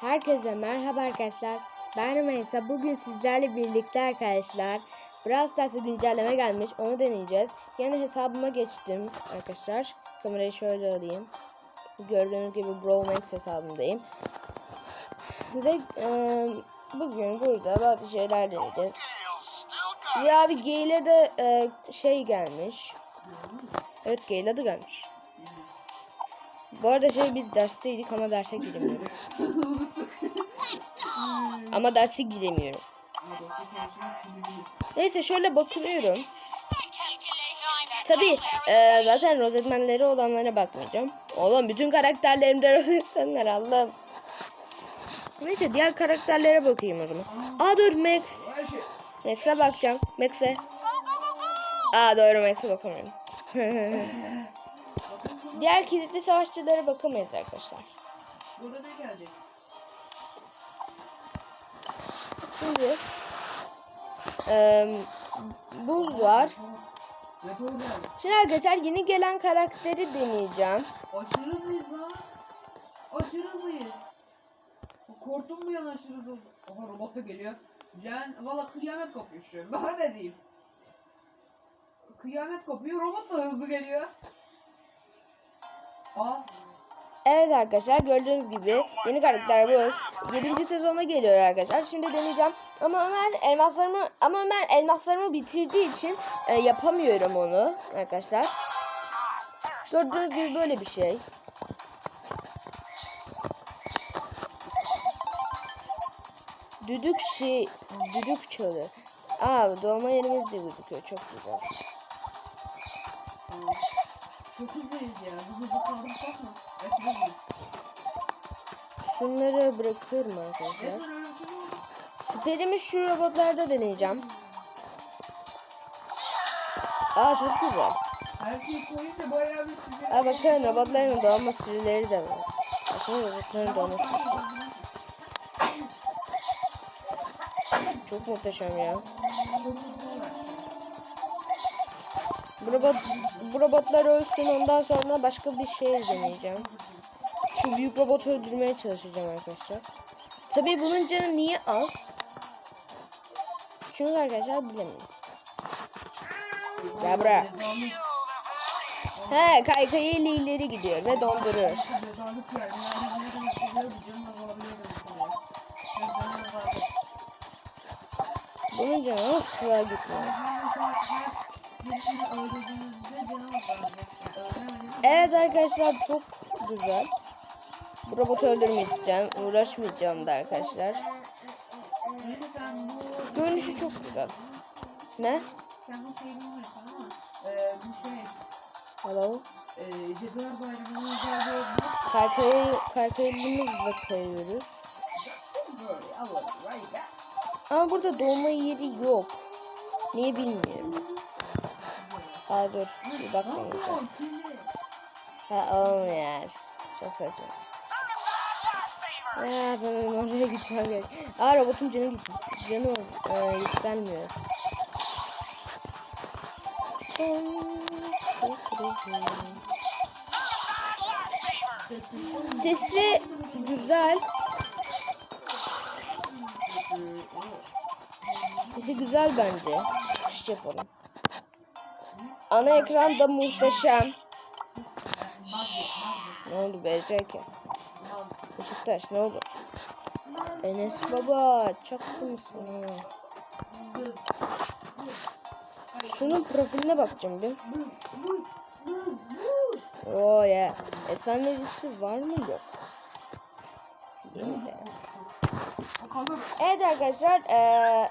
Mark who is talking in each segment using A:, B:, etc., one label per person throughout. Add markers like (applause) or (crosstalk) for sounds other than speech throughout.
A: Herkese merhaba arkadaşlar. Ben Rümeysa. Bugün sizlerle birlikte arkadaşlar. Brawl Stars'a güncelleme gelmiş. Onu deneyeceğiz. Yine hesabıma geçtim arkadaşlar. Kamerayı şöyle alayım. Gördüğünüz gibi Brawl Max hesabımdayım. Ve e, bugün burada bazı şeyler deneyeceğiz. Ya abi Gale'e de e, şey gelmiş. Evet Gale adı gelmiş. Bu arada şey biz dersteydik ama derse giremiyorum. ama derse giremiyorum. Neyse şöyle bakıyorum. Tabi zaten rozetmenleri olanlara bakmayacağım. Oğlum bütün karakterlerimde rozetmenler Allah'ım. Neyse diğer karakterlere bakayım o zaman. Aa dur Max. Max'e bakacağım. Max'e. Aa doğru Max'e bakamıyorum. (laughs) Diğer kilitli savaşçılara bakamayız arkadaşlar.
B: Burada ne gelecek?
A: Şimdi eee buz var. Şimdi arkadaşlar yeni gelen karakteri deneyeceğim.
B: Aşırı hızlıyız lan. Aşırı hızlıyız. Korktum bu yana aşırı hızlı. Oha robot da geliyor. Can valla kıyamet kopuyor şu. Daha ne diyeyim. Kıyamet kopuyor robot da hızlı geliyor.
A: Evet arkadaşlar gördüğünüz gibi yeni karakter bu. 7. sezona geliyor arkadaşlar. Şimdi deneyeceğim. Ama Ömer elmaslarımı ama Ömer elmaslarımı bitirdiği için e, yapamıyorum onu arkadaşlar. Gördüğünüz gibi böyle bir şey. Düdük şey, düdük çalı. Aa doğma yerimiz de gözüküyor. Çok güzel.
B: Çok hızlıyız ya. Bu hızlı kaldım sakma. Aşırı hızlıyız.
A: Şunları bırakıyorum arkadaşlar. Süperimi şu robotlarda deneyeceğim. Aa çok güzel.
B: Her şeyi koyunca bayağı bir size...
A: Aa bakın robotların doğma süreleri de var. Aslında robotların doğma süresi. Çok muhteşem ya. Bu robot bu robotlar ölsün ondan sonra başka bir şey deneyeceğim. Şu büyük robotu öldürmeye çalışacağım arkadaşlar. Tabii bunun canı niye az? Çünkü arkadaşlar bilemiyorum. Gel buraya. He kaykayıyla ileri gidiyor ve dondurur. Bunun canı asla gitmiyor. Evet arkadaşlar çok güzel. Bu robotu öldürmeyeceğim. Uğraşmayacağım da arkadaşlar. Görünüşü çok güzel. Ne?
B: Sen bu şeyi bilmiyorsun ama e, bu şey
A: Hello?
B: e, Cadılar Bayramı'nın özel bir
A: kayıyoruz. Ama burada doğma yeri yok. Niye bilmiyorum. Aa dur. Bir sen.
B: Pardon, kirli.
A: Ha olmuyor. Çok saçma. Ya ben oraya gitmem gerek. Aa robotun canı gitti. Canı e, yükselmiyor. Sesi güzel. Sesi güzel bence. Çıkış yapalım. Ana ekran da muhteşem. Ne oldu BCK? Beşiktaş ne oldu? Enes baba çaktı mısın? ha? Şunun profiline bakacağım bir. Oh yeah. Efsanevisi var mı yok? Evet arkadaşlar eee,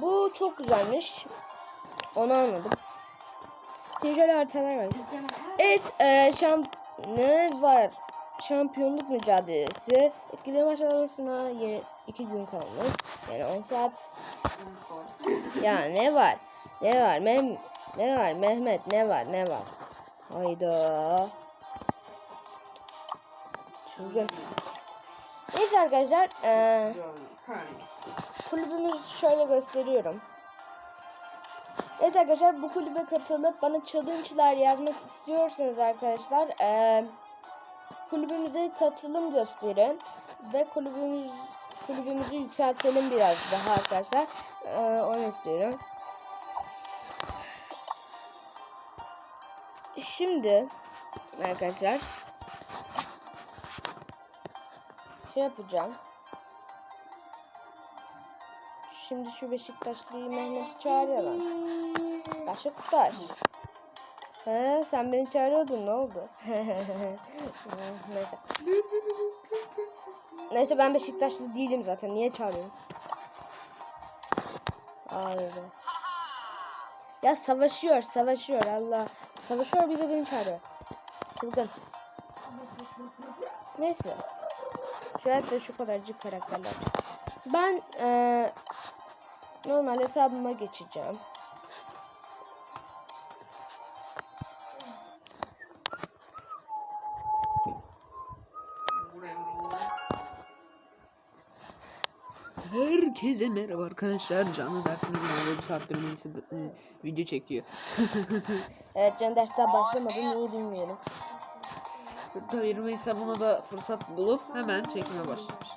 A: bu çok güzelmiş. Onu anladım. Şöyle haritalar var. Evet eee şamp ne var? Şampiyonluk mücadelesi. Etkili maç arasına yeni 2 gün kalmış. Yani 10 saat. Ya ne var? Ne var? Mem ne var? Mehmet ne var? Ne var? Hayda. Çılgın. Neyse arkadaşlar. eee kulübümüzü şöyle gösteriyorum. Evet arkadaşlar bu kulübe katılıp bana challenge'lar yazmak istiyorsanız arkadaşlar eee kulübümüze katılım gösterin ve kulübümüz kulübümüzü yükseltelim biraz daha arkadaşlar. Ee, onu istiyorum. Şimdi arkadaşlar şey yapacağım. Şimdi şu Beşiktaşlıyı Mehmet'i çağıralım. Beşiktaş. He, sen beni çağırıyordun ne oldu? Neyse. Neyse ben Beşiktaşlı değilim zaten. Niye çağırıyorum? Ağladı. Ya savaşıyor, savaşıyor Allah. Savaşıyor bir de beni çağırıyor. Çılgın. Neyse. Şu hayatta şu kadarcık karakterler. Ben eee normal hesabıma geçeceğim.
B: Herkese merhaba arkadaşlar. Canlı dersimiz var. Bir saattir neyse e, video çekiyor. (laughs)
A: Evet can dersler başlamadı niye bilmiyorum.
B: Mayıs'a buna da fırsat bulup hemen çekime başlamış.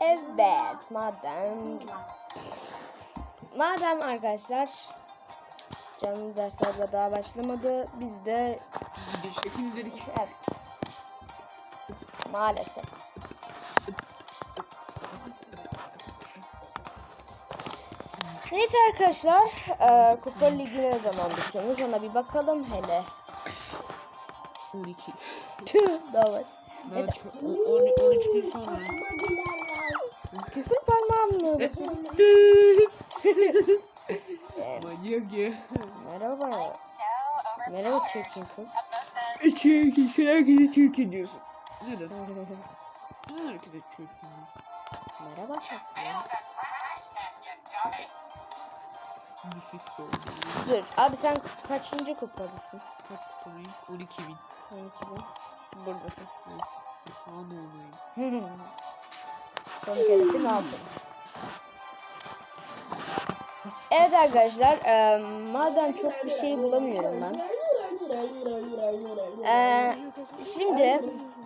A: Evet madem madem arkadaşlar canlı dersler daha başlamadı biz de
B: çekim dedik.
A: evet maalesef Neyse arkadaşlar eee Kupa Ligi ne zaman bitiyormuş ona bir bakalım hele
B: 12.
A: Tüh daha var
B: Daha
A: Neyse.
B: çok, o- on- 13 gün sonra.
A: Kesin parmağımla
B: Evet.
A: Evet.
B: Manyak ya.
A: Merhaba Merhaba çirkin kız
B: Çirkin, herkese çirkin diyorsun. Ne diyorsun? (laughs) Herkese çirkin.
A: Merhaba şapka.
B: Düşüş oldu.
A: Dur abi sen kaçıncı kupadasın?
B: Kaç kupayım? 12 bin.
A: 12 bin. Buradasın.
B: Evet. Ana olayım. (laughs)
A: Son kerefin altın. Evet arkadaşlar eee, madem çok bir şey bulamıyorum ben. Eee, şimdi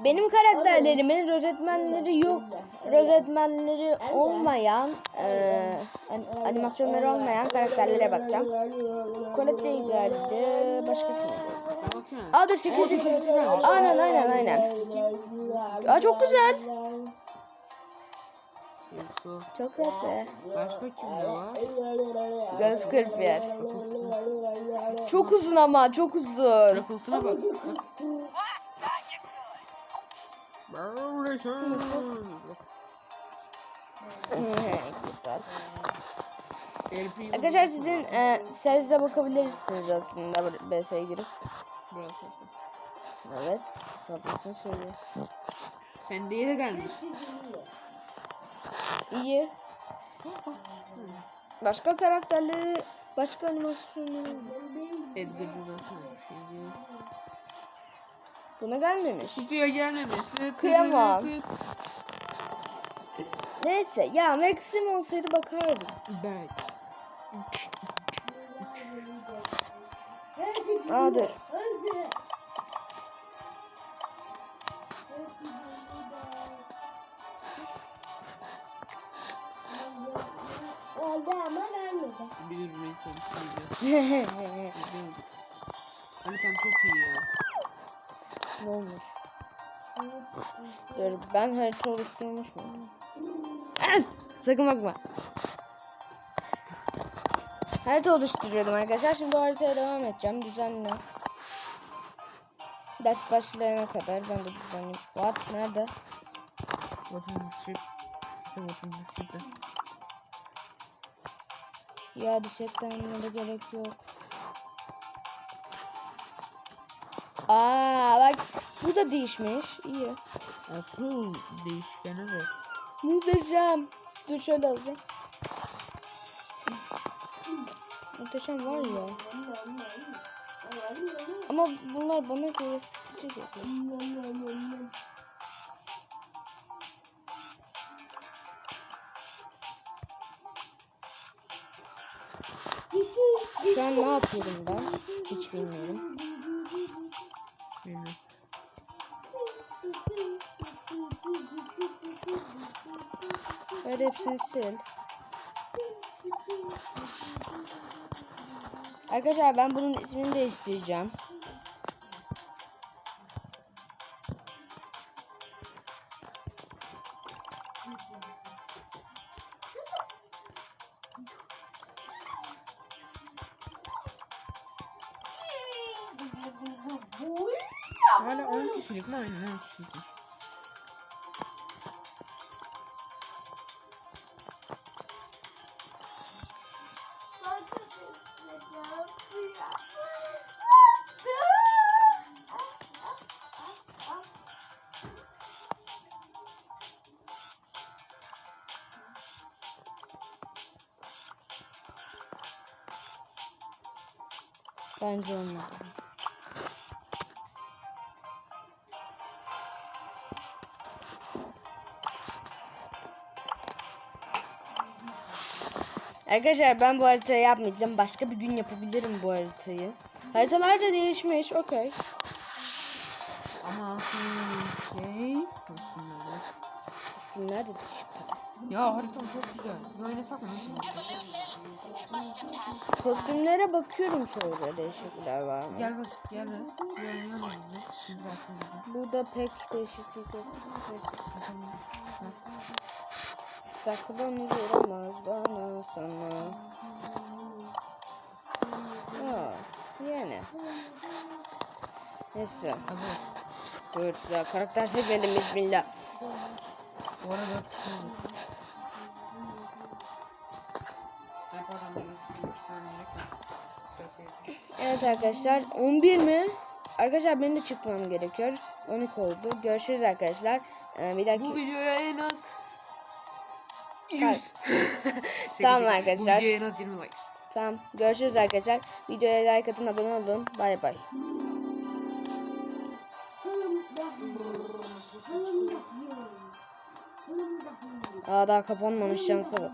A: benim karakterlerimin rozetmenleri yok. Rozetmenleri olmayan an- animasyonları olmayan karakterlere bakacağım. Colette geldi. Başka kim
B: bakıyorum.
A: Aa dur 8
B: Aa, sekiz gelmiş.
A: Aynen aynen aynen. Aa çok güzel.
B: Yoksa
A: Çok güzel.
B: başka kimde var?
A: Göz kırpıyor. Çok uzun ama çok uzun.
B: Raffles'ına bak.
A: güzel. Arkadaşlar sizin e, sesle bakabilirsiniz aslında bu BS'ye girip.
B: Burası.
A: Evet. Sabresini söylüyor.
B: Sende'ye de gelmiş.
A: İyi. Başka karakterleri, başka animasyonları.
B: Edgar'da zaten bir şey diyor.
A: Buna gelmemiş.
B: Stüdyoya gelmemiş.
A: Kıyamam. Neyse ya Maxim olsaydı bakardım.
B: Ben.
A: Aa dur.
C: Oldu ama vermedi.
B: Bilir Meysa bir şey diyor. (laughs) Haritan çok iyi ya.
A: ne olmuş? Dur ben harita oluşturmuş muyum? Ah! Sakın bakma. Harita oluşturuyordum arkadaşlar. Şimdi o haritaya devam edeceğim. Düzenle. Ders başlayana kadar ben de düzenleyeyim. What? Nerede?
B: What is this ship? What is this ship?
A: Ya dişeklenmene gerek yok. Aa bak bu da değişmiş. İyi.
B: Asıl değişkene bak.
A: Muhteşem. Dur şöyle alacağım. Muhteşem var ya. Ama bunlar bana göre sıkıcı geliyor. Şu an ne yapıyorum ben? Hiç bilmiyorum. Hadi hepsini sil. Arkadaşlar ben bunun ismini değiştireceğim.
B: Hala 10 kişilik mi? Aynen 10 kişilikmiş.
A: Bence olmadı. Arkadaşlar ben bu haritayı yapmayacağım. Başka bir gün yapabilirim bu haritayı. Haritalar da değişmiş. Okey.
B: Ama şey...
A: Bunlar da düşük.
B: Ya haritam çok güzel. Bir oynasak mı?
A: Kostümlere bakıyorum şöyle değişiklikler var mı?
B: Gel bak gel baksana.
A: Burada pek değişiklik yok. Neyse. Saklanılamaz bana sana. Aa, yani. Neyse.
B: Hadi.
A: Dur ya karakter seçmedim bismillah.
B: Bu arada 4 kişi oldu. Ay pardon ben 3 tane yelek
A: Evet arkadaşlar 11 mi? Arkadaşlar benim de çıkmam gerekiyor. 12 oldu. Görüşürüz arkadaşlar. Ee, bir dahaki...
B: Bu videoya en az? 100. (laughs)
A: Tamam arkadaşlar.
B: Bu videoya en az 20 like.
A: Tamam. Görüşürüz arkadaşlar. Videoya like atın abone olun. Bay bay. Aa daha kapanmamış şansa bak.